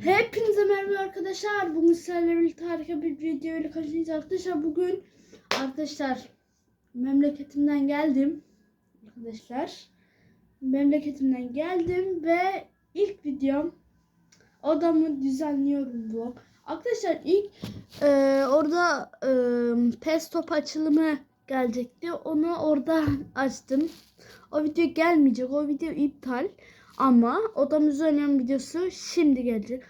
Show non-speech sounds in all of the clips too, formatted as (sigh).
Hepinize merhaba arkadaşlar. Bugün sizlerle birlikte harika bir video ile karşınızdayız arkadaşlar. Bugün arkadaşlar memleketimden geldim. Arkadaşlar memleketimden geldim ve ilk videom odamı düzenliyorum vlog. Arkadaşlar ilk e, orada e, PES top açılımı gelecekti. Onu orada (laughs) açtım. O video gelmeyecek. O video iptal. Ama odamı düzenliyorum videosu şimdi gelecek.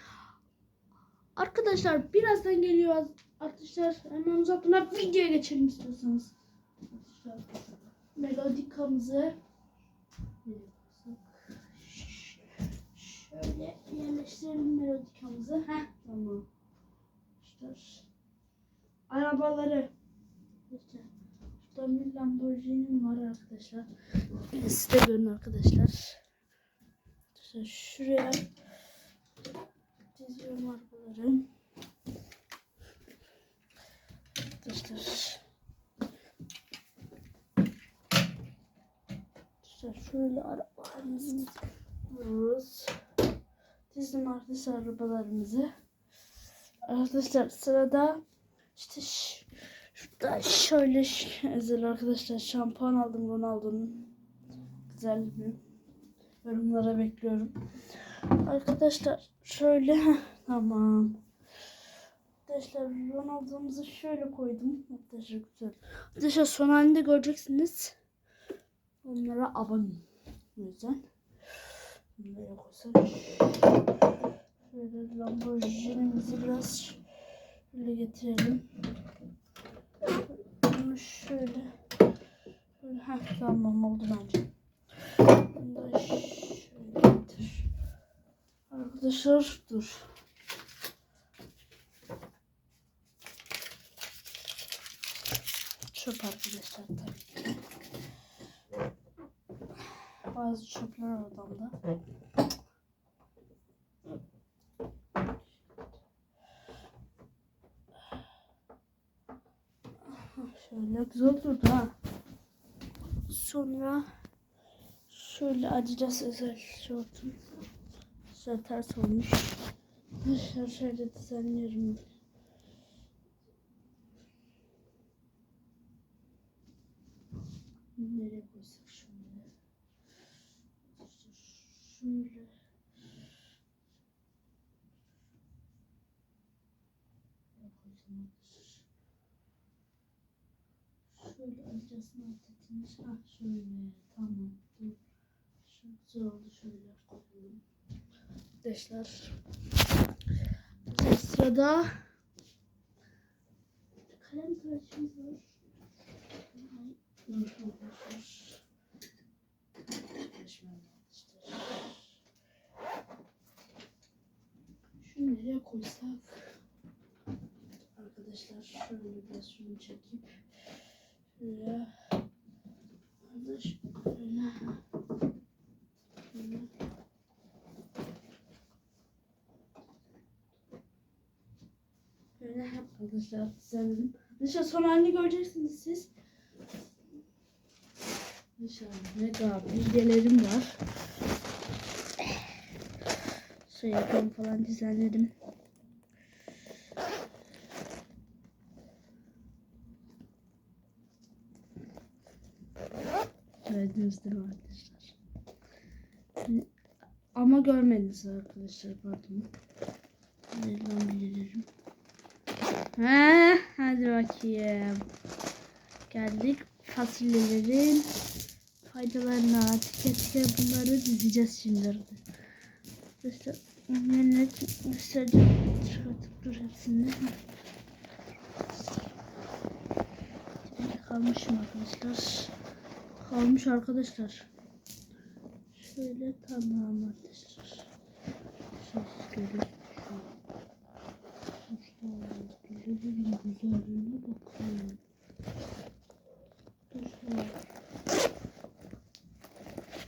Arkadaşlar birazdan geliyor. Arkadaşlar hemen uzatmadan videoya geçelim istiyorsanız. Melodikamızı şöyle yerleştirelim melodikamızı. Heh tamam. Arkadaşlar arabaları işte Şurada bir Lamborghini var arkadaşlar. Siz görün arkadaşlar. Arkadaşlar şuraya diziyorum arabaları. Arkadaşlar. Arkadaşlar şöyle arabalarımızı diziyoruz. Dizdim arkadaşlar arabalarımızı. Arkadaşlar sırada işte şurada şöyle özel (laughs) arkadaşlar şampuan aldım Ronaldo'nun. Güzel bir yorumlara bekliyorum. Arkadaşlar şöyle tamam. Arkadaşlar Ronaldo'muzu şöyle koydum. Arkadaşlar güzel. Arkadaşlar son halinde göreceksiniz. Onlara abone. O yüzden. Bunları koysak. Şöyle Lamborghini'mizi biraz şöyle getirelim. Bunu şöyle. heh, tamam oldu bence. Bunu da şöyle. Arkadaşlar dur. Çöp arkadaşlar tabii. Bazı çöpler odamda. Şöyle güzel durdu ha. Sonra şöyle Adidas özel şortum. Güzel ters olmuş. Arkadaşlar şöyle düzenliyorum. Nereye koysak şöyle. Şöyle. Arkadaşlar? Şöyle Adidas'ın altı Ha şöyle. Tamam. Dur. Şu güzel oldu. Şöyle koyalım. Arkadaşlar. Arkadaşlar sırada kalem tıraşımız var. Arkadaşlar. Şunu nereye koysak? Arkadaşlar şöyle biraz şunu çekip şöyle arkadaş şöyle şöyle Böyle hep arkadaşlar düzenledim. Arkadaşlar son halini göreceksiniz siz. Arkadaşlar ne kadar bilgilerim var. Şey yapayım falan düzenledim. Gördünüz değil mi arkadaşlar? Ama görmediniz arkadaşlar pardon. Nereden bilirim? Ha, hadi bakayım. Geldik fasulyelerin faydalarına tike bunları dizeceğiz şimdi. Arkadaşlar onları göstereceğim. Çıkartıp dur hepsini. Kalmışım arkadaşlar. Kalmış arkadaşlar. Şöyle tamam arkadaşlar. Şöyle görün. Güllerin güzelliğine bakın.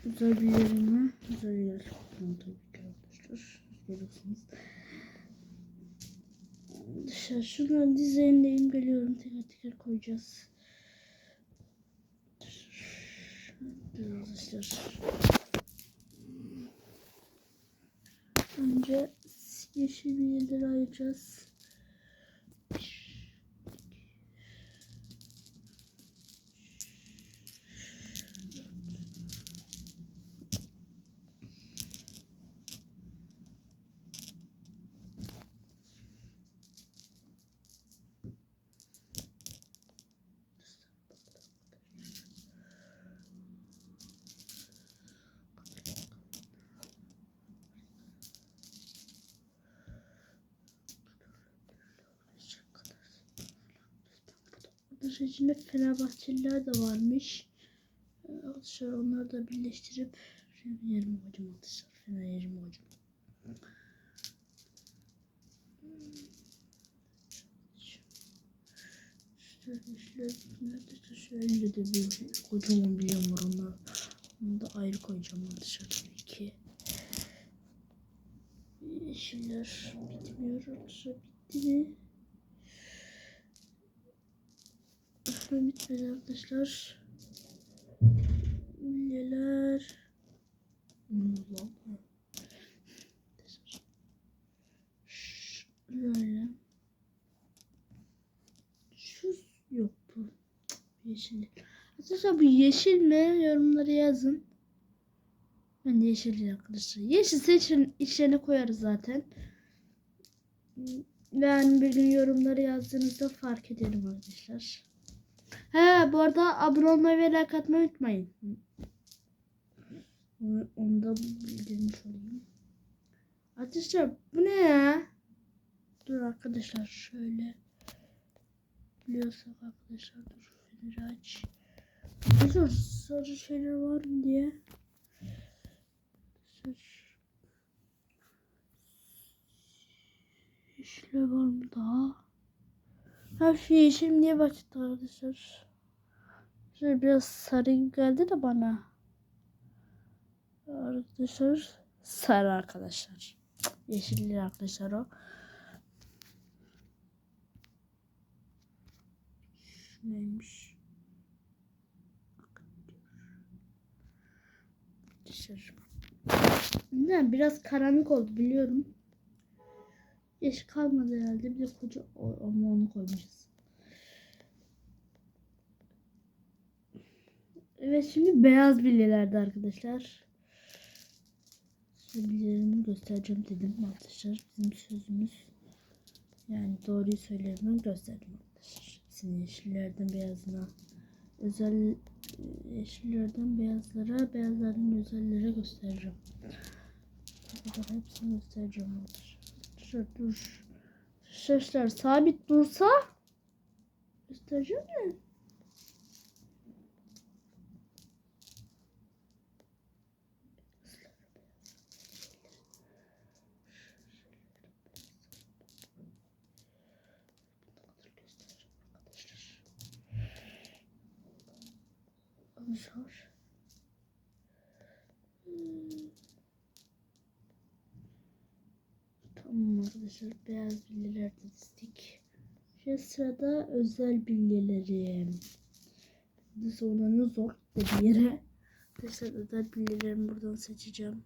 Güzel. Bir yerine güzel yer tuttum tabii ki arkadaşlar. Görüyorsunuz. Dışarı şunların dizaynlayayım geliyorum. Teker teker koyacağız. Arkadaşlar. Önce yeşil bilyeleri ayıracağız. Arkadaşlar içinde Fenerbahçeliler de varmış. Ee, Arkadaşlar onları da birleştirip Fener'im hocam arkadaşlar. Fener'im hocam. Şöyle şöyle neredeyse şöyle de bir kocaman bir yan var onlar. Onu da ayrı koyacağım arkadaşlar tabii ki. Yeşiller bitmiyor arkadaşlar. Bitti mi? Aslında bitmedi arkadaşlar. Neler? Şöyle. Şu yok bu. Yeşil. Arkadaşlar bu yeşil mi? Yorumlara yazın. Ben de yeşil arkadaşlar. Yeşil seçin içlerine koyarız zaten. Yani bir gün yorumları yazdığınızda fark ederim arkadaşlar. He bu arada abone olmayı ve like atmayı unutmayın. Onu, da bildirmiş olayım. Arkadaşlar bu ne ya? Dur arkadaşlar şöyle. Biliyorsak arkadaşlar dur feneri aç. Arkadaşlar sarı şeyler var mı diye. Sarı. Yeşiller var mı daha? Her şey yeşil başladı arkadaşlar? Şöyle biraz sarı geldi de bana. Arkadaşlar sarı arkadaşlar. Yeşilli arkadaşlar o. Neymiş? Dışarı. Ne biraz karanlık oldu biliyorum. Yeşil kalmadı herhalde. Bir de koca ama onu koymuşuz. Evet şimdi beyaz bilyelerde arkadaşlar. Bilyelerimi göstereceğim dedim arkadaşlar. Bizim sözümüz. Yani doğruyu söylerim gösterdim arkadaşlar. Hepsini yeşillerden beyazına özel yeşillerden beyazlara beyazlardan özellere göstereceğim. Bu kadar hepsini göstereceğim arkadaşlar. Arkadaşlar dur. Sesler sabit dursa göstereceğim mi? Arkadaşlar. Tamam arkadaşlar beyaz bilyeler de dizdik. Şu sırada özel bilyelerim. Sonra ne zor bir yere. Arkadaşlar özel bilyelerimi buradan seçeceğim.